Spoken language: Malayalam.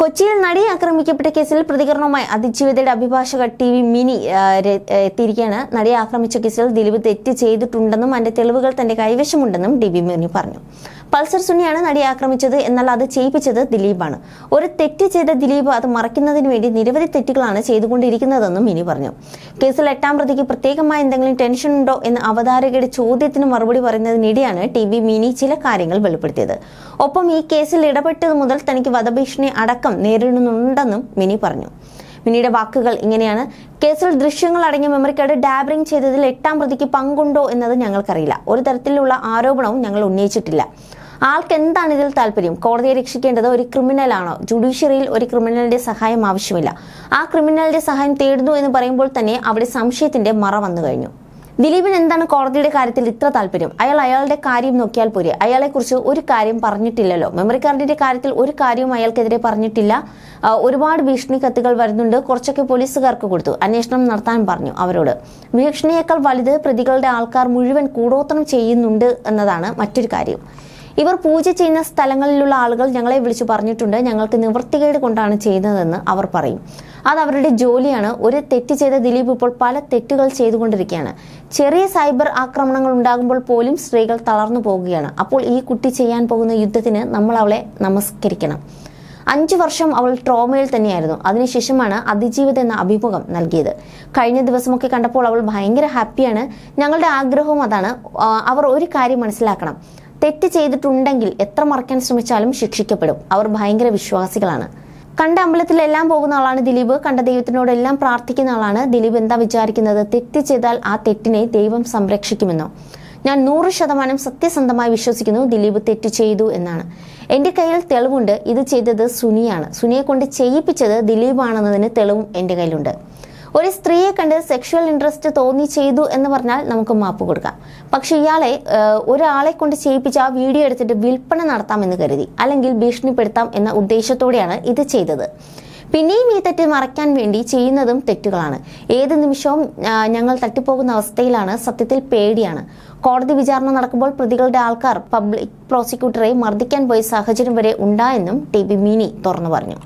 കൊച്ചിയിൽ നടി ആക്രമിക്കപ്പെട്ട കേസിൽ പ്രതികരണവുമായി അതിജീവിതയുടെ അഭിഭാഷക ടി വി മിനി എത്തിയിരിക്കുകയാണ്. നടിയെ ആക്രമിച്ച കേസിൽ ദിലീപ് തെറ്റ് ചെയ്തിട്ടുണ്ടെന്നും അതിന്റെ തെളിവുകൾ തന്റെ കൈവശമുണ്ടെന്നും ടി വി മിനി പറഞ്ഞു. പൾസർ സുനിയാണ് നടിയെ ആക്രമിച്ചത് എന്നാൽ അത് ചെയ്യിപ്പിച്ചത് ദിലീപാണ്. ഒരു തെറ്റ് ചെയ്ത ദിലീപ് അത് മറയ്ക്കുന്നതിന് വേണ്ടി നിരവധി തെറ്റുകളാണ് ചെയ്തുകൊണ്ടിരിക്കുന്നതെന്നും മിനി പറഞ്ഞു. കേസിൽ എട്ടാം പ്രതിക്ക് പ്രത്യേകമായ എന്തെങ്കിലും ടെൻഷൻ ഉണ്ടോ എന്ന് അവതാരകയുടെ ചോദ്യത്തിന് മറുപടി പറയുന്നതിനിടെയാണ് ടി വി മിനി ചില കാര്യങ്ങൾ വെളിപ്പെടുത്തിയത്. ഒപ്പം ഈ കേസിൽ ഇടപെട്ടത് മുതൽ തനിക്ക് വധഭീഷണി അടക്കം നേരിടുന്നുണ്ടെന്നും മിനി പറഞ്ഞു. മിനിയുടെ വാക്കുകൾ ഇങ്ങനെയാണ്. കേസിൽ ദൃശ്യങ്ങൾ അടങ്ങിയ മെമ്മറി കാർഡ് ഡാബറിംഗ് ചെയ്തതിൽ എട്ടാം പ്രതിക്ക് പങ്കുണ്ടോ എന്നത് ഞങ്ങൾക്കറിയില്ല. ഒരു തരത്തിലുള്ള ആരോപണവും ഞങ്ങൾ ഉന്നയിച്ചിട്ടില്ല. ആൾക്ക് എന്താണ് ഇതിൽ താല്പര്യം? കോടതിയെ രക്ഷിക്കേണ്ടത് ഒരു ക്രിമിനലാണോ? ജുഡീഷ്യറിയിൽ ഒരു ക്രിമിനലിന്റെ സഹായം ആവശ്യമില്ല. ആ ക്രിമിനലിന്റെ സഹായം തേടുന്നു എന്ന് പറയുമ്പോൾ തന്നെ അവിടെ സംശയത്തിന്റെ മറ വന്നു കഴിഞ്ഞു. ദിലീപിന് എന്താണ് കോടതിയുടെ കാര്യത്തിൽ ഇത്ര താല്പര്യം? അയാൾ അയാളുടെ കാര്യം നോക്കിയാൽ പോരെ. അയാളെക്കുറിച്ച് ഒരു കാര്യം പറഞ്ഞിട്ടില്ലല്ലോ. മെമ്മറി കാർഡിന്റെ കാര്യത്തിൽ ഒരു കാര്യവും അയാൾക്കെതിരെ പറഞ്ഞിട്ടില്ല. ഒരുപാട് ഭീഷണി കത്തുകൾ വരുന്നുണ്ട്. കുറച്ചൊക്കെ പോലീസുകാർക്ക് കൊടുത്തു. അന്വേഷണം നടത്താൻ പറഞ്ഞു അവരോട്. ഭീഷണിയേക്കാൾ വലുത് പ്രതികളുടെ ആൾക്കാർ മുഴുവൻ കൂടോത്രം ചെയ്യുന്നുണ്ട് എന്നതാണ് മറ്റൊരു കാര്യം. ഇവർ പൂജ ചെയ്യുന്ന സ്ഥലങ്ങളിലുള്ള ആളുകൾ ഞങ്ങളെ വിളിച്ചു പറഞ്ഞിട്ടുണ്ട്. ഞങ്ങൾക്ക് നിവൃത്തികേട് കൊണ്ടാണ് ചെയ്യുന്നതെന്ന് അവർ പറയും. അത് അവരുടെ ജോലിയാണ്. ഒരു തെറ്റ് ചെയ്ത ദിലീപ് ഇപ്പോൾ പല തെറ്റുകൾ ചെയ്തുകൊണ്ടിരിക്കുകയാണ്. ചെറിയ സൈബർ ആക്രമണങ്ങൾ ഉണ്ടാകുമ്പോൾ പോലും സ്ത്രീകൾ തളർന്നു പോകുകയാണ്. അപ്പോൾ ഈ കുട്ടി ചെയ്യാൻ പോകുന്ന യുദ്ധത്തിന് നമ്മൾ അവളെ നമസ്കരിക്കണം. അഞ്ചു വർഷം അവൾ ട്രോമയിൽ തന്നെയായിരുന്നു. അതിനുശേഷമാണ് അതിജീവിത എന്ന അഭിമുഖം നൽകിയത്. കഴിഞ്ഞ ദിവസമൊക്കെ കണ്ടപ്പോൾ അവൾ ഭയങ്കര ഹാപ്പിയാണ്. ഞങ്ങളുടെ ആഗ്രഹവും അതാണ്. അവർ ഒരു കാര്യം മനസ്സിലാക്കണം. തെറ്റ് ചെയ്തിട്ടുണ്ടെങ്കിൽ എത്ര മറക്കാൻ ശ്രമിച്ചാലും ശിക്ഷിക്കപ്പെടും. അവർ ഭയങ്കര വിശ്വാസികളാണ്. കണ്ട അമ്പലത്തിലെല്ലാം പോകുന്ന ആളാണ് ദിലീപ്. കണ്ട ദൈവത്തിനോടെല്ലാം പ്രാർത്ഥിക്കുന്ന ആളാണ് ദിലീപ്. എന്താ വിചാരിക്കുന്നത്? തെറ്റ് ചെയ്താൽ ആ തെറ്റിനെ ദൈവം സംരക്ഷിക്കുമെന്നോ? ഞാൻ നൂറ് ശതമാനം സത്യസന്ധമായി വിശ്വസിക്കുന്നു ദിലീപ് തെറ്റ് ചെയ്തു എന്നാണ്. എന്റെ കയ്യിൽ തെളിവുണ്ട്. ഇത് ചെയ്തത് സുനിയാണ്. സുനിയെ കൊണ്ട് ചെയ്യിപ്പിച്ചത് ദിലീപാണെന്നതിന് തെളിവും എന്റെ കയ്യിലുണ്ട്. ഒരു സ്ത്രീയെ കണ്ട് സെക്ഷുവൽ ഇൻട്രസ്റ്റ് തോന്നി ചെയ്തു എന്ന് പറഞ്ഞാൽ നമുക്ക് മാപ്പ് കൊടുക്കാം. പക്ഷെ ഇയാളെ ഒരാളെ കൊണ്ട് ചെയ്യിപ്പിച്ച് ആ വീഡിയോ എടുത്തിട്ട് വിൽപ്പന നടത്താമെന്ന് കരുതി അല്ലെങ്കിൽ ഭീഷണിപ്പെടുത്താം എന്ന ഉദ്ദേശത്തോടെയാണ് ഇത് ചെയ്തത്. പിന്നെയും ഈ തെറ്റ് മറയ്ക്കാൻ വേണ്ടി ചെയ്യുന്നതും തെറ്റുകളാണ്. ഏത് നിമിഷവും ഞങ്ങൾ തട്ടിപ്പോകുന്ന അവസ്ഥയിലാണ് സത്യത്തിൽ പേടിയാണ്. കോടതി വിചാരണ നടക്കുമ്പോൾ പ്രതികളുടെ ആൾക്കാർ പബ്ലിക് പ്രോസിക്യൂട്ടറെ മർദ്ദിക്കാൻ പോയ സാഹചര്യം വരെ ഉണ്ടായെന്നും ടി ബി മിനി തുറന്നു പറഞ്ഞു.